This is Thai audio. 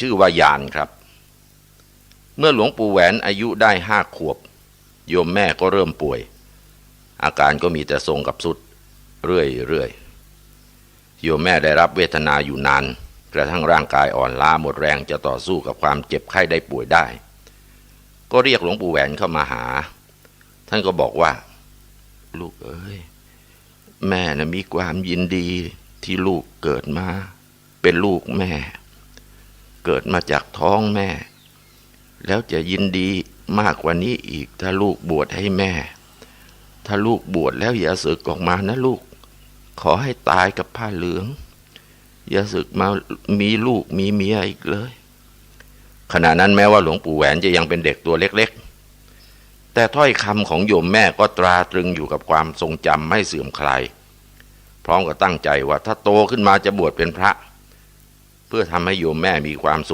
ชื่อว่ายานครับ เมื่อหลวงปู่แหวนอายุได้ห้าขวบ โยมแม่ก็เริ่มป่วย อาการก็มีแต่ทรงกับสุด เรื่อยๆโยมแม่ได้รับเวทนาอยู่นาน กระทั่งร่างกายอ่อนล้าหมดแรงจะต่อสู้กับความเจ็บไข้ได้ป่วยได้ ก็เรียกหลวงปู่แหวนเข้ามาหา ท่านก็บอกว่า ลูกเอ้ยแม่นะมีความยินดีที่ลูกเกิดมา เป็นลูกแม่ เกิดมาจากท้องแม่ แล้วจะยินดีมากกว่านี้อีกถ้าลูกบวชให้แม่ ถ้าลูกบวชแล้วอย่าสึกออกมานะลูก ขอให้ตายกับผ้าเหลือง อย่าสึกมามีลูกมีเมียอีกเลย ขณะนั้นแม้ว่าหลวงปู่แหวนจะยังเป็นเด็กตัวเล็กๆ แต่ถ้อยคำของโยมแม่ก็ตราตรึงอยู่กับความทรงจำไม่เสื่อมคลายพร้อมกับตั้งใจว่าถ้าโตขึ้นมาจะบวชเป็นพระ พื่อทำให้โยมแม่มีความสุข